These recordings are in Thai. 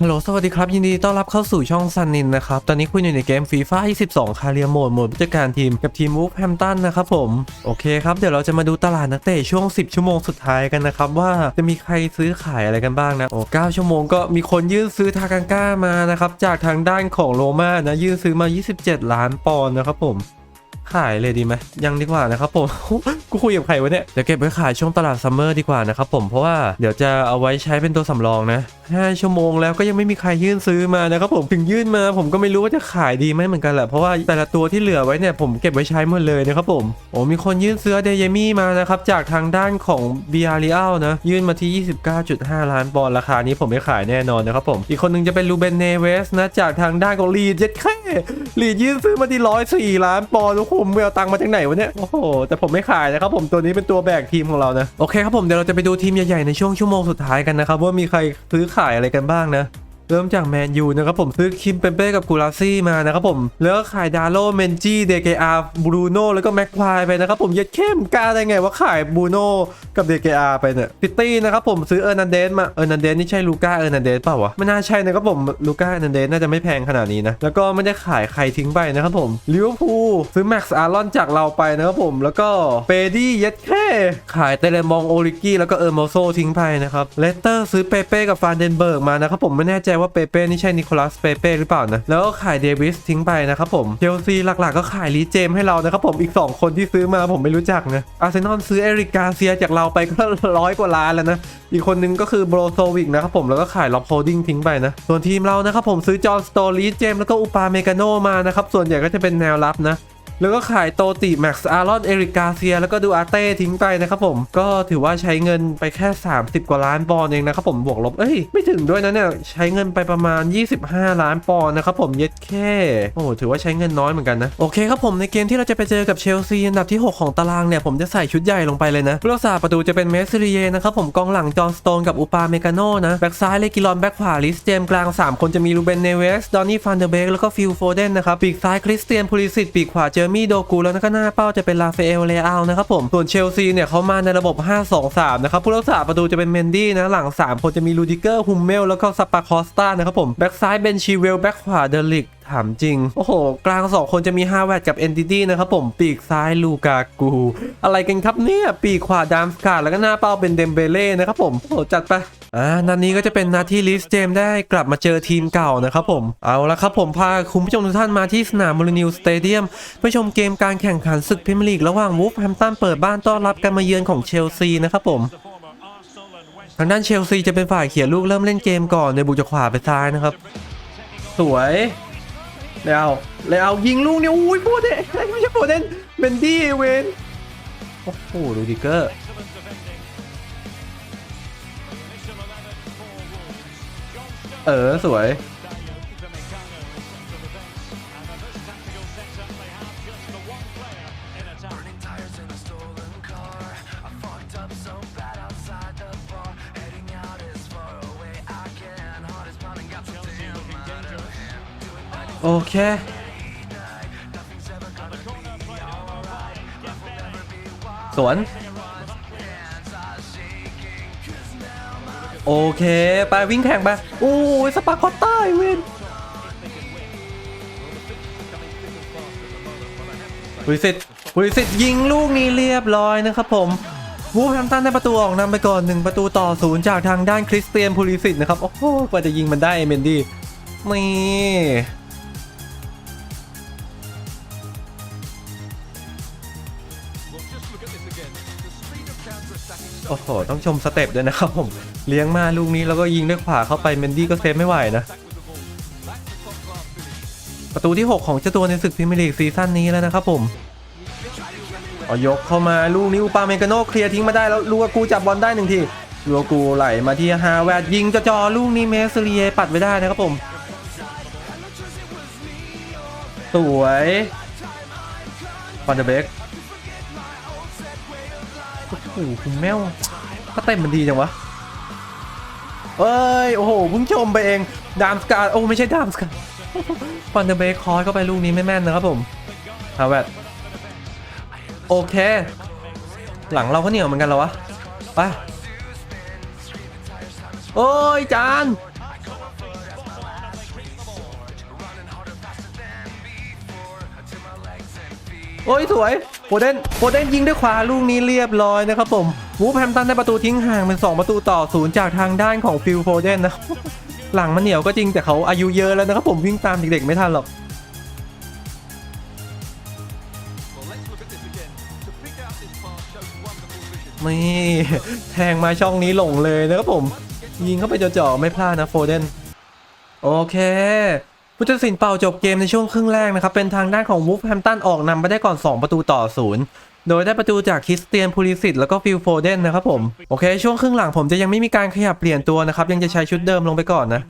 ฮัลโหลสวัสดีครับ ยินดีต้อนรับเข้าสู่ช่องซันนินนะครับ ตอนนี้คุณอยู่ในเกมฟีฟ่า22 คาเรียโหมดโหมดผู้จัดการทีมกับทีมวูฟแฮมตันนะครับผม โอเคครับ เดี๋ยวเราจะมาดูตลาดนักเตะช่วง 10 ชั่วโมงสุดท้ายกันนะครับ ว่าจะมีใครซื้อขายอะไรกันบ้างนะ โอ้9ชั่วโมงก็มีคนยื่นซื้อทากังก้ามานะครับ จากทางด้านของโรม่านะยื่นซื้อมา 27 ล้านปอนด์นะครับผม ขายเลยดีไหมยังดีกว่านะครับผมกูคุยกับใครวะเนี่ยเดี๋ยวเก็บไว้ขายช่วงตลาดซัมเมอร์ดีกว่านะครับผมเพราะว่าเดี๋ยวจะเอาไว้ใช้เป็นตัวสำรองนะ5ชั่วโมงแล้วก็ยังไม่มีใครยื่นซื้อมานะครับผมถึงยื่นมา ผมก็ไม่รู้ว่าจะขายดีไหมเหมือนกันแหละเพราะว่าแต่ละตัวที่เหลือไว้เนี่ยผมเก็บไว้ใช้หมดเลยนะครับผมโอ้มีคนยื่นซื้อเดยมี่มานะครับจากทางด้านของเบียริอัลนะยื่นมาที่ 29.5 ล้านปอนด์ราคานี้ผมไม่ขายแน่นอนนะครับผมอีกคนหนึงจะเป็นลูเบนเนเวสนะจากทางด้านของลีดเจ็ดแค่ลีดยื่นซื้อมาที่ร้อยสี่ล้านปอนด์โอ้โหผมเอาตังค์มาจากไหนวะเนี่ยโอ้โหแต่ผมไม่ขายนะครับผมตัวนี้เป็นตัวแบกทีมของเรานะโอเคครับผมเดี๋ยวเราจะไปดูทีมใหญ่ๆในช่วงชั่วโมงสุดท้ายกันนะครับว่ามีใครซื้อขายอะไรกันบ้างนะ เริ่มจากแมนยูนะครับผมซื้อคิมเปเป้กับกูลาซี่มานะครับผมแล้วก็ขายดาโลเมนจี้เดเกอาบรูโนแล้วก็แม็กควายไปนะครับผมย็ดเข้มกล้าได้ไงว่าขายบรูโนกับเดเกอาไปเนี่ยพิตตี้นะครับผมซื้อเออร์นันเดสมาเออร์นันเดสนี่ใช่ลูก้าเออร์นันเดสเปล่าวะไม่น่าใช่นะครับผมลูก้าเออร์นันเดสน่าจะไม่แพงขนาดนี้นะแล้วก็ไม่ได้ขายใครทิ้งไปนะครับผมลิเวอร์พูลซื้อแม็กซ์อารอนจากเราไปนะครับผมแล้วก็เปดี้ย็ดแค่ขายเตเลมองโอริกี้แล้วก็เออร์โมโซทิ้งไปนะครับเลสเตอร์ซื้อเปเป้กับฟานเดนเบิร์กมานะครับผมไม่แน่ใจว่าเปเป้นี่ใช่นิโคลัสเปเป้หรือเปล่านะ แล้วก็ขายเดวิสทิ้งไปนะครับผมเชลซีหลักๆ ก็ขายลีเจมให้เรานะครับผมอีก 2 คนที่ซื้อมาผมไม่รู้จักนะอาร์เซนอลซื้อเอริกกาเซียจากเราไปก็ร้อยกว่าล้านแล้วนะ อีกคนนึงก็คือโบรโซวิกนะครับผมแล้วก็ขายล็อบโฮดิ้งทิ้งไปนะ ส่วนทีมเรานะครับผมซื้อจอห์นสโตลีเจมแล้วก็อุปาเมกาโนมานะครับส่วนใหญ่ก็จะเป็นแนวรับนะ แล้วก็ขายโตติแม็กซ์อารอนเอริกาเซีย แล้วก็ดูอาเต้ทิ้งไปนะครับผม ก็ถือว่าใช้เงินไปแค่ 30 กว่าล้านปอนด์เองนะครับผมบวกลบเอ้ยไม่ถึงด้วยนะเนี่ยใช้เงินไปประมาณ 25 ล้านปอนด์นะครับผมเย็ดแค่โอ้ถือว่าใช้เงินน้อยเหมือนกันนะโอเคครับผมในเกมที่เราจะไปเจอกับเชลซีอันดับที่ 6 ของตารางเนี่ยผมจะใส่ชุดใหญ่ลงไปเลยนะผู้รักษาประตูจะเป็นเมสซิเรียนะครับผมกองหลังจอห์นสโตนกับอุปาเมกาโนนะแบ็กซ้ายเลกิลอนแบ็กขวาลิสเจมกลาง 3 คนจะมีรูเบนเนเวสดอนนี่ฟันเดอร์เบกแล้วก็ฟิลโฟเดนนะครับปีกซ้ายคริสเตียนพูลิสิตปีกขวาเจอมี่โดกูแล้วก็หน้าเป้าจะเป็นลาเฟเอลเลอานะครับผม ส่วนเชลซีเนี่ยเขามาในระบบ 5-2-3 นะครับ ผู้รักษาประตูจะเป็นเมนดี้นะ หลัง 3 คนจะมีลูดิเกอร์ ฮุมเมล แล้วก็สปาคอสตานะครับผม แบ็กซ้ายเบนชีเวล แบ็กขวาเดลิกถามจริง โอ้โห กลาง 2 คนจะมีฮาวเวดกับเอนติตี้นะครับผม ปีกซ้ายลูกากู อะไรกันครับเนี่ย ปีกขวาดามสกาดแล้วก็หน้าเป้าเป็นเดมเบเล่นะครับผม โอ้โหจัดไป อ่านัดนี้ก็จะเป็นนัดที่ลิสเจมได้กลับมาเจอทีมเก่านะครับผม เอาละครับผมพาคุณผู้ชมทุกท่านมาที่สนามมูลนิวสเตเดียมเพื่อชมเกมการแข่งขันศึกพรีเมียร์ลีกระหว่างวูฟแฮมตันเปิดบ้านต้อนรับการมาเยือนของเชลซีนะครับผมทางด้านเชลซีจะเป็นฝ่ายเขียนลูกเริ่มเล่นเกมก่อนในบุกจากขวาไปซ้ายนะครับ สวยแล้วแล้วยิงลูกเนี่ยอุ้ยโปเดนไม่ใช่โปเดนเบนดี้เวนโอ้โหดูดิเกอร์ เออ สวย โอเค สวน โอเค ไปวิ่งแข่งไปโอ้ยสปาร์คอตต้าเวนบริสิตบริสิตยิงลูกนี้เรียบร้อยนะครับผมวูฟแฮมตันได้ประตูออกนำไปก่อน 1 ประตูต่อศูนย์จากทางด้านคริสเตียนพูลิสิตนะครับ โอ้โหกว่าจะยิงมันได้เมนดี้นี่โอ้โห ต้องชมสเต็ปด้วยนะครับผม เลี้ยงมาลูกนี้แล้วก็ยิงด้วยขวาเข้าไปเมนดี้ก็เซฟไม่ไหวนะ ประตูที่ 6 ของเจ้าตัวในศึกพรีเมียร์ลีกซีซั่นนี้แล้วนะครับผมเอายกเข้ามาลูกนี้อุปาเมกาโนเคลียร์ทิ้งมาได้แล้วลูกกูจับบอลได้หนึ่งทีลูกกูไหลมาที่ฮาแวดยิงจะจอลูกนี้เมสเรียปัดไว้ได้นะครับผม สวยฟอนเดอร์เบกโอ้โหคุณแมวถ้าเต้นมันดีจังวะ เอ้ย โอ้โหเพิ่งชมไปเอง ดามสกาโอ้ ไม่ใช่ดามสกาฟันเดอร์เบคคอร์เข้าไปลูกนี้ไม่แม่นนะครับผมฮาแเวดโอเค หลังเราก็เหนียวเหมือนกันเหรอวะ ไป โอ้ย จานโอ้ย สวยโฟเดนโฟเดนยิงด้วยขวาลูกนี้เรียบร้อยนะครับผม วูฟแฮมตันได้ประตูทิ้งห่างเป็น 2 ประตูต่อศูนย์จากทางด้านของฟิลโฟเดนนะหลังมันเหนียวก็จริงแต่เขาอายุเยอะแล้วนะครับผมวิ่งตามเด็กๆไม่ทันหรอกนี่แทงมาช่องนี้หลงเลยนะครับผม ยิงเข้าไปจ่อๆไม่พลาดนะโฟเดนโอเคผู้ตัดสินเป่าจบเกมในช่วงครึ่งแรกนะครับ เป็นทางด้านของวูฟแฮมตันออกนำไปได้ก่อน 2 ประตูต่อศูนย์ โดยได้ประตูจากคริสเตียนพูลิสิตแล้วก็ฟิลโฟเดนนะครับผม โอเค ช่วงครึ่งหลังผมจะยังไม่มีการขยับเปลี่ยนตัวนะครับ ยังจะใช้ชุดเดิมลงไปก่อนนะ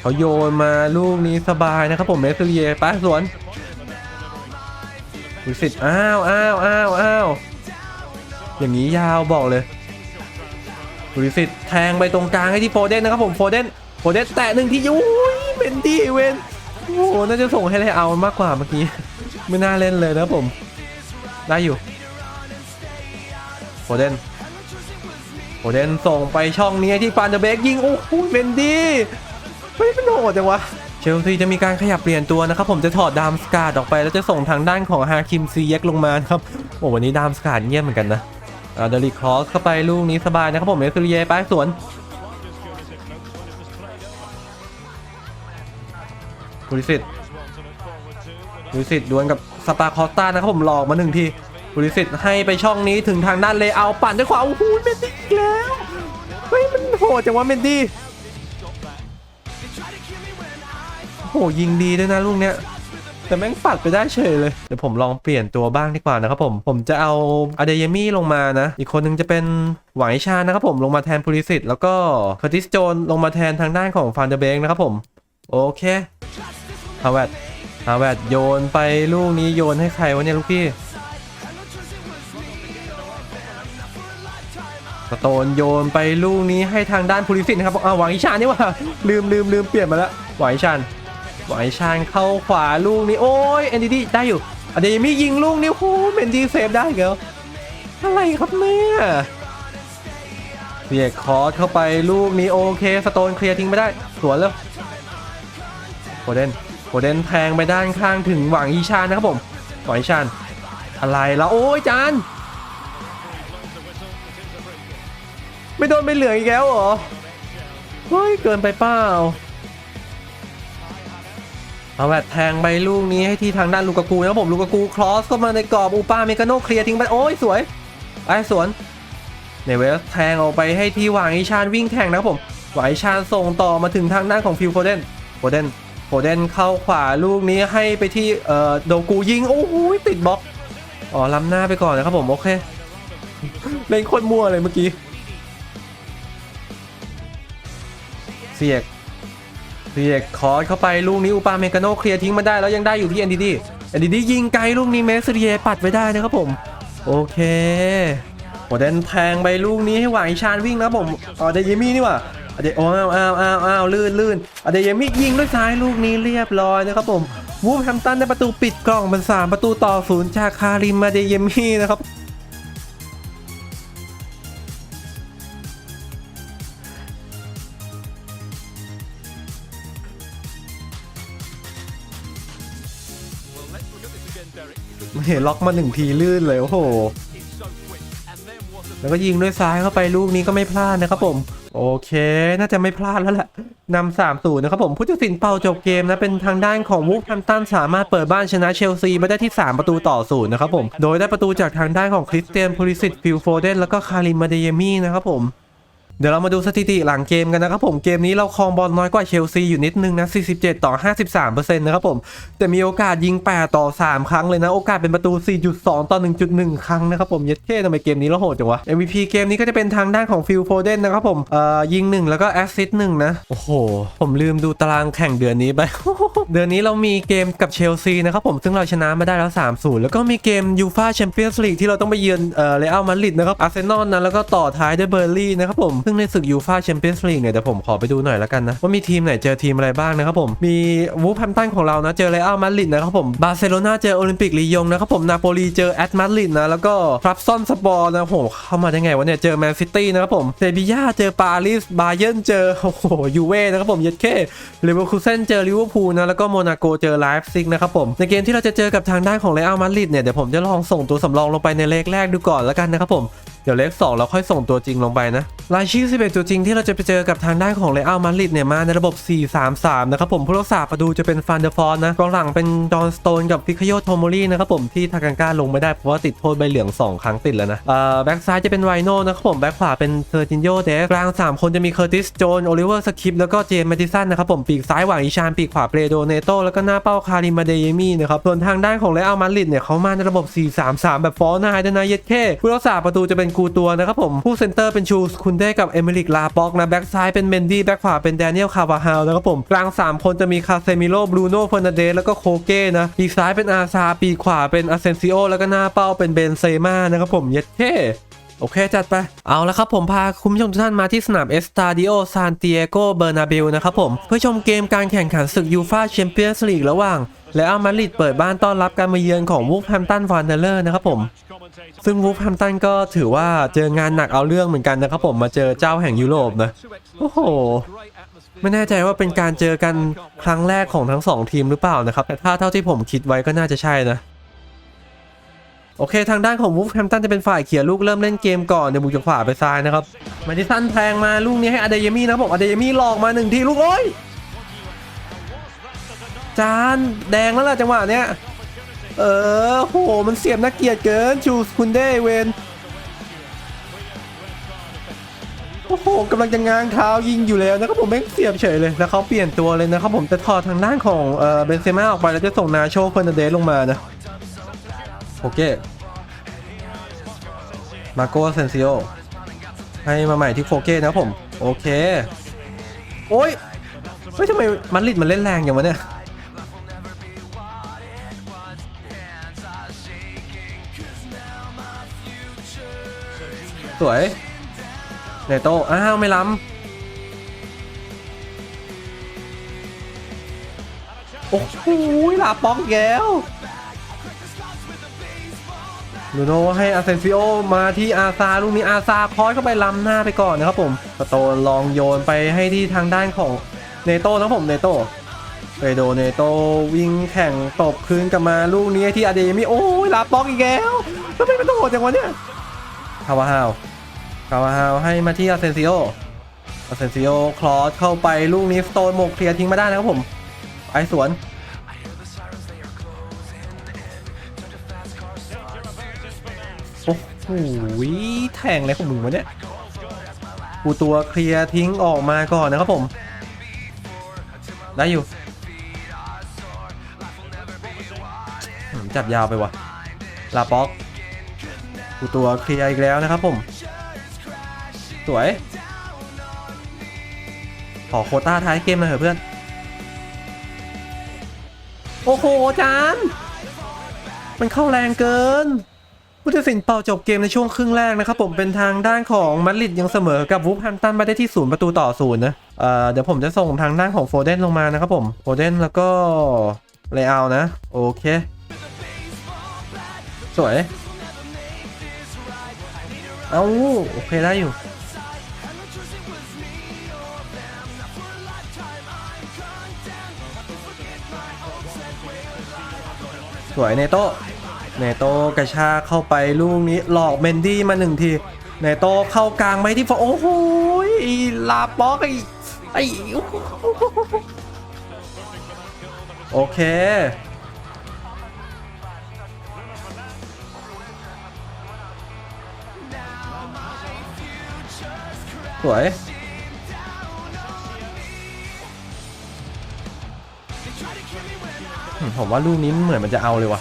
เขาโยนมาลูกนี้สบายนะครับผมเมสเซียไปสวนพูลิสิตอ้าวอ้าวอ้าวอ้าวอย่างนี้ยาวบอกเลยบุริสิตแทงไปตรงกลางให้ที่โฟเดนนะครับผมโฟเดนโฟเดนแตะหนึ่งที่ยุ้ยเป็นดีเวนโอ้โหน่าจะส่งให้เลยเอามากกว่าเมื่อกี้ไม่น่าเล่นเลยนะครับผม ได้อยู่โฟเดนโฟเดนส่งไปช่องนี้ที่ฟานเดเบกยิง โอ้โหเบนดี้ไม่เป็นโหดจังวะเชลซีจะมีการขยับเปลี่ยนตัวนะครับ ผมจะถอดดามสกาดออกไป แล้วจะส่งทางด้านของฮาคิมซีเย็กลงมาครับ โอ้วันนี้ดามสกาดเงียบเหมือนกันนะอ่าเดลิครอสเข้าไปลูกนี้สบายนะครับผมเอสเรียไปสวนบุริสิตบุริสิตดวลกับ สปาคอสตานะครับผมหลอกมาหนึ่งทีบริสิตให้ไปช่องนี้ถึงทางด้านเลเอาปั่นด้วยขวาโอ้โหเมนดี้อีกแล้วเฮ้ยมันโหดจังวะเมนดี้โอ้โหยิงดีด้วยนะลูกเนี้ยแต่แม่งปัดไปได้เฉยเลย เดี๋ยวผมลองเปลี่ยนตัวบ้างดีกว่านะครับผม ผมจะเอาอเดยมี่ลงมานะ อีกคนนึงจะเป็นหวายชานะครับผมลงมาแทนพูลิสิตแล้วก็เคอร์ติสโจนลงมาแทนทางด้านของฟานเดอเบงนะครับผม โอเคฮาวเวด ฮาวเวดโยนไปลูกนี้โยนให้ใครวะเนี่ยลูกพี่สโตนโยนไปลูกนี้ให้ทางด้านพูลิสินะครับอ่าหวังอิชานนี่ว่าลืมลืมลืมเปลี่ยนมาแล้วหวังอิชานหวังอิชานเข้าขวาลูกนี้โอ้ยเอ็นดีดีได้อยู่อะเดยวมียิงลูกนี้โอ้โหเมนดีเซฟได้อีกแล้วอะไรครับเนี่ยเรียกคอร์สเข้าไปลูกนี้โอเคสโตนเคลียร์ทิ้งไม่ได้สวนแล้วโกเดน โกเดนแทงไปด้านข้างถึงหวังอีชานนะครับผมหวังอีชานอะไรแล้วโอ้ยจานไม่โดนไปเหลืองอีกแล้วเหรอเฮ้ยเกินไปเปล่าเอาแบบแทงไปลูกนี้ให้ที่ทางด้านลูกากูนะครับผมลูกากูครอสเข้ามาในกรอบอูปาเมกาโนเคลียร์ทิ้งไปโอ้ยสวยไอ้สวนเนเวสแทงออกไปให้ที่หวังอีชานวิ่งแทงนะครับผมหวังอีชานส่งต่อมาถึงทางด้านของฟิลโฟเดนโฟเดน โฟเดนเข้าขวาลูกนี้ให้ไปที่เอ่อโดกูยิง โอ้โหติดบล็อกอ๋อล้ำหน้าไปก่อนนะครับผม โอเค เล่นโคตรมั่วเลยเมื่อกี้ เสียก เสียกคอร์สเข้าไปลูกนี้อุปาเมกาโนเคลียร์ทิ้งมาได้แล้วยังได้อยู่ที่ NDD NDD ยิงไกลลูกนี้เมสเรียปัดไว้ได้นะครับผม โอเคโฟเดนแทงไปลูกนี้ให้หวังอีชานวิ่งนะครับผมอ๋อเดยมี่นี่ว่า เดโออ้าวอ้าวอ้าวอ้าวลื่นลื่นอเดยมิกยิงด้วยซ้ายลูกนี้เรียบร้อยนะครับผมวูฟแฮมตันได้ประตูปิดกล่องเป็น3ประตูต่อศูนย์จากคาริมมาเดยมี่นะครับไม่เห็นล็อกมาหนึ่งทีลื่นเลยโอ้โห แล้วก็ยิงด้วยซ้ายเข้าไปลูกนี้ก็ไม่พลาดนะครับผม โอเค น่าจะไม่พลาดแล้วแหละนำสามศูนย์นะครับผมผู้ตัดสินเป่าจบเกมนะ เป็นทางด้านของวูฟแฮมตันสามารถเปิดบ้านชนะเชลซีมาได้ที่ 3 ประตูต่อศูนย์นะครับผม โดยได้ประตูจากทางด้านของคริสเตียนพูลิสิตฟิลโฟเดนแล้วก็คาริมมาเดเยมี่นะครับผม เดี๋ยวเรามาดูสถิติหลังเกมกันนะครับผมเกมนี้เราครองบอลน้อยกว่าเชลซีอยู่นิดนึงนะ 47 ต่อ 53%นะครับผม แต่มีโอกาสยิง 8 ต่อ 3 ครั้งเลยนะ โอกาสเป็นประตู 4.2 ต่อ 1.1 ครั้งนะครับผมเย็ดเท่ทำไมเกมนี้เราโหดจังวะ MVP เกมนี้ก็จะเป็นทางด้านของฟิลโฟเดนนะครับผมเอ่อยิง 1 แล้วก็แอสซิสต์1นะ โอ้โห ผมลืมดูตารางแข่งเดือนนี้ไป เดือนนี้เรามีเกมกับเชลซีนะครับผมซึ่งเราชนะมาได้แล้ว3-0แล้วก็มีเกมยูฟาแชมเปี้ยนส์ลีกที่เราต้องไปเยือนเอ่อเรอัลมาดริดนะครับอาร์เซนอลนะแล้วก็ต่อท้ายด้วยเบอร์ลี่นะครับผมซึ่งในศึกยูฟาแชมเปี้ยนส์ลีกเนี่ยเดี๋ยวผมขอไปดูหน่อยแล้วกันนะ ว่ามีทีมไหนเจอทีมอะไรบ้างนะครับผม มีวูฟแฮมตันของเรานะ เจอเรอัลมาดริดนะครับผม บาร์เซโลนาเจอโอลิมปิกลียงนะครับผม นาโปลีเจอแอตมาดริดนะ แล้วก็ทรัพซอนสปอร์นะผมเข้ามาได้ไงวะเนี่ย เจอแมนซิตี้นะครับผม เซบีย่าเจอปารีส บาเยิร์นเจอโอ้โหยูเว่นะครับผมเยดเคเลเวอร์คูเซนเจอลิเวอร์พูลนะ แล้วก็โมนาโกเจอไลฟ์ซิกนะครับผม ในเกมที่เราจะเจอกับทางด้านของเรอัลมาดริดเนี่ยเดี๋ยวผมจะลองส่งตัวสำรองลงไปในเลขแรกดูก่อนแล้วกันนะครับผม ดี๋ยวเลข2เราค่อยส่งตัวจริงลงไปนะ รายชื่อ 11 ตัวจริงที่เราจะไปเจอกับทางด้านของเรอัลมาริดเนี่ยมาในระบบ 4-3-3 นะครับผมผู้รักษาประตูจะเป็นฟานเดอร์ฟอนนะกองหลังเป็นจอห์นสโตนกับฟิคโยโทโมรีนะครับผมที่ทากังก้าลงไม่ได้เพราะว่าติดโทษใบเหลือง 2 ครั้งติดแล้วนะเอ่อแบ็กซ้ายจะเป็นไวโนนะครับผมแบ็กขวาเป็นเซอร์จินโยเดสกลาง 3 คนจะมีเคอร์ติสโจนโอลิเวอร์สคิปแล้วก็เจมส์แมดิสันนะครับผมปีกซ้ายหวังอิชานปีกขวาเปรโดเนโตแล้วก็หน้าเป้าคาริมาเดเยมี่นะครับส่วนทางด้านของเรอัลมาริดเนี่ยเขามาในระบบ 4-3-3 แบบฟอร์นายด้วยนะเย็ดเคผู้รักษาประตูจะเป็นกูตัวนะครับผม ผู้เซนเตอร์เป็นชูสคุนเดกับเอเมริกลาป็อกนะ แบ็กซ้ายเป็นเมนดี้ แบ็กขวาเป็นแดเนียลคาร์วาฮาลนะครับผม กลาง 3 คนจะมีคาเซมิโลบรูโน่เฟอร์นันเดสแล้วก็โคเก้นะ ปีกซ้ายเป็นอาซา ปีกขวาเป็นอาเซนซิโอ แล้วก็หน้าเป้าเป็นเบนเซม่านะครับผม เย็ดเคโอเค จัดไป เอาละครับผมพาคุณผู้ชมทุกท่านมาที่สนามเอสตาดิโอซานติเอโกเบอร์นาเบลนะครับผม เพื่อชมเกมการแข่งขันศึกยูฟาแชมเปี้ยนส์ลีกระหว่างและอัลมาริดเปิดบ้านต้อนรับการมาเยือนของวูฟแฮมตันฟานเดอร์นะครับผม ซึ่งวูฟแฮมตันก็ถือว่าเจองานหนักเอาเรื่องเหมือนกันนะครับผมมาเจอเจ้าแห่งยุโรปนะโอ้โห ไม่แน่ใจว่าเป็นการเจอกันครั้งแรกของทั้งสองทีมหรือเปล่านะครับ แต่ถ้าเท่าที่ผมคิดไว้ก็น่าจะใช่นะโอเค ทางด้านของวูฟแฮมตันจะเป็นฝ่ายเขี่ยลูกเริ่มเล่นเกมก่อนเดี๋ยวบุกจากขวาไปซ้ายนะครับมาดิสันแทงมาลูกนี้ให้อเดยมี่นะครับผมอเดยมี่หลอกมาหนึ่งทีลูกโอ้ยจานแดงแล้วล่ะจังหวะเนี้ย เออโหมันเสียบนักเกียรติเกินชูสคุณเดเวนโอ้โหกำลังจะง้างเท้ายิงอยู่แล้วนะครับผมแม่งเสียบเฉยเลยแล้วเขาเปลี่ยนตัวเลยนะครับผมจะถอดทางด้านของเออเบนเซม่าออกไปแล้วจะส่งนาโชเฟอร์นเดสลงมานะโอเคมาโกเซนซิโอให้มาใหม่ที่โคเก้นะผม โอเค โอ้ยเฮ้ยทำไมมันลิดมันเล่นแรงอย่างวะเนี่ย สวยเนโตอ้าว ไม่ล้ำ โอ้โหลาป๊อกแก้วลูโนให้อาเซนซิโอมาที่อาซาลูกนี้อาซาคอยเข้าไปล้ำหน้าไปก่อนนะครับผมสโตนลองโยนไปให้ที่ทางด้านของเนโต้นะผมเนโต้ไปโดเนโตวิ่งแข่งตบคืนกลับมาลูกนี้ที่อาเดยมิโอ้ยลาป๊อกอีกแล้วทำไมมันต้องโหดจังวะเนี่ย คาวาฮาวคาวาฮาวให้มาที่อาเซนซิโออาเซนซิโอคลอสเข้าไปลูกนี้สโตนหมกเคลียร์ทิ้งมาได้นะครับผมไอสวนโอ้โหแทงอะไรของมึงวะเนี่ยกูตัวเคลียร์ทิ้งออกมาก่อนนะครับผม ได้อยู่จับยาวไปวะลาป็อก กูตัวเคลียร์อีกแล้วนะครับผม สวย ขอโคต้าท้ายเกมหน่อยเถอะเพื่อน โอ้โหจานมันเข้าแรงเกินผู้ตัดสินเป่าจบเกมในช่วงครึ่งแรกนะครับผมเป็นทางด้านของมาดริดยังเสมอกับวูฟแฮมตันมาได้ที่ศูนย์ประตูต่อศูนย์นะเอ่อเดี๋ยวผมจะส่งทางด้านของโฟเดนลงมานะครับผมโฟเดนแล้วก็เลเอานะ โอเค สวย เอาโอเคได้อยู่สวยเนโตเนโตกระชากเข้าไปลูกนี้หลอกเมนดี้มาหนึ่งทีเนโตเข้ากลางไปที่ฟอโอ้โหลาป็อกไอไอ้โอเค สวย ผมว่าลูกนี้เหมือนมันจะเอาเลยว่ะ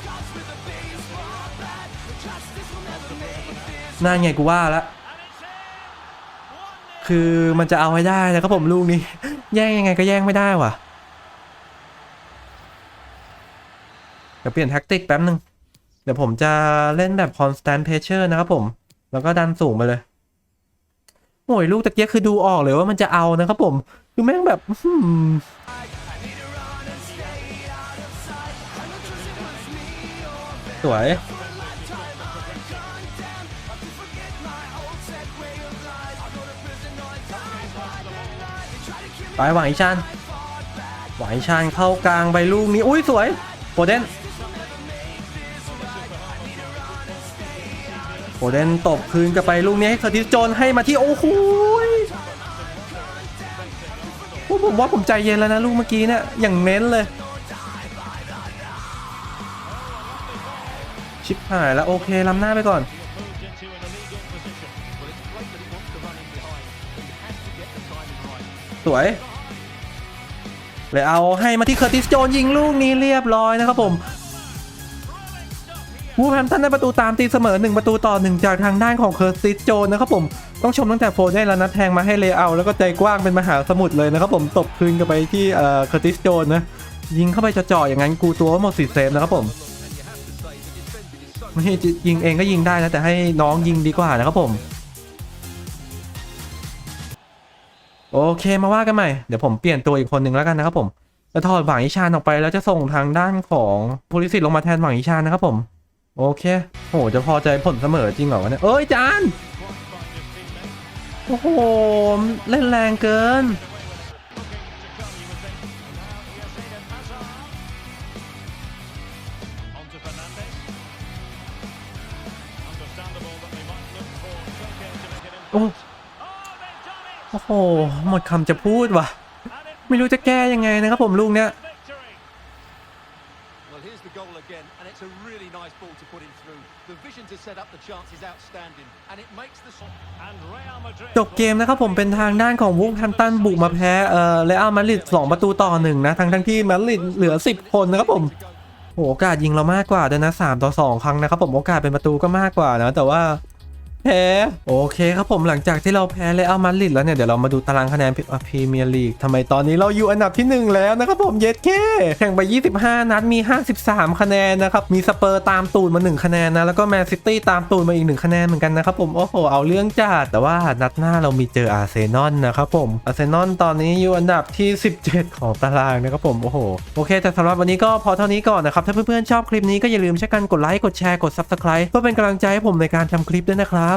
น่าไงกูว่าล้วคือมันจะเอาให้ได้นะครับผมลูกนี้ แย่งยังไงก็แย่งไม่ได้ว่ะ เดี๋ยวเปลี่ยนแท็กติกแป๊บนึง เดี๋ยวผมจะเล่นแบบ constant pressure นะครับผม แล้วก็ดันสูงไปเลย โอ้ยลูกตะเกียคือดูออกเลยว่ามันจะเอานะครับผมคือแม่งแบบสวยไปหวังอีชานหวังอีชานเข้ากลางไปลูกนี้ อุ้ยสวยโปเดน โปเดนตบคืนกลับไปลูกนี้ให้เคอร์ติสโจนให้มาที่โอ้โหผมว่าผมใจเย็นแล้วนะลูกเมื่อกี้เนี่ยอย่างเน้นเลย ชิปหายแล้วโอเคล้ำหน้าไปก่อนสวยเลยเอาให้มาที่เคอร์ติสโจนยิงลูกนี้เรียบร้อยนะครับผม วูแฮมตันได้ประตูตามตีเสมอ 1 ประตูต่อ 1 จากทางด้านของเคอร์ติสโจนนะครับผมต้องชมตั้งแต่โฟเดนแล้วนะแทงมาให้เลเอาแล้วก็ใจกว้างเป็นมหาสมุทรเลยนะครับผมตบคืนกลับไปที่เอ่อเคอร์ติสโจนนะยิงเข้าไปจ่อๆอย่างนั้นกูตัวหมดสิทธิ์เซฟนะครับผมไม่ใช่ยิงเองก็ยิงได้นะแต่ให้น้องยิงดีกว่านะครับผม โอเคมาว่ากันใหม่เดี๋ยวผมเปลี่ยนตัวอีกคนหนึ่งแล้วกันนะครับผมจะถอดหวังอิชานออกไปแล้วจะส่งทางด้านของโพลิสิตลงมาแทนหวังอิชานนะครับผม โอเค โห จะพอใจผลเสมอจริงเหรอวะเนี่ย เอ้ยจาน โอ้โห เล่นแรงเกิน โอ้โอ้โห หมดคำจะพูดว่ะ ไม่รู้จะแก้ยังไงนะครับผมลูกเนี้ย Well, here's the goal again, and it's a really nice ball to put him through. The vision to set up the chance is outstanding, and it makes the... And Real Madrid. จบเกมนะครับผมเป็นทางด้านของวูฟแฮมป์ตันบุกมาแพ้เอ่อเรอัลมาดริด2ประตูต่อหนึ่งนะทั้งทั้งที่มาดริดเหลือ 10 คนนะครับผมโหโอกาสยิงเรามากกว่าด้วยนะ3ต่อ2 ครั้งนะครับผมโอกาสเป็นประตูก็มากกว่านะแต่ว่า แพ้ โอเคครับผมหลังจากที่เราแพ้เรอัลมาดริดแล้วเนี่ยเดี๋ยวเรามาดูตารางคะแนนพรีเมียร์ลีกทำไมตอนนี้เราอยู่อันดับที่ 1 แล้วนะครับผมเย็ดแค่แข่งไป 25 นัดมี 53 คะแนนนะครับมีสเปอร์ตามตูดมา 1 คะแนนนะแล้วก็แมนซิตี้ตามตูดมาอีก 1 คะแนนเหมือนกันนะครับผมโอ้โหเอาเรื่องจัดแต่ว่านัดหน้าเรามีเจออาร์เซนอลนะครับผมอาร์เซนอลตอนนี้อยู่อันดับที่ 17 ของตารางนะครับผมโอ้โหโอเค แต่สำหรับวันนี้ก็พอเท่านี้ก่อนนะครับถ้าเพื่อนๆชอบคลิปนี้ก็อย่าลืมช่วยกันกดไลค์กดแชร์กด Subscribe เพื่อเป็นกำลังใจให้ผมในการทำคลิปด้วยนะครับ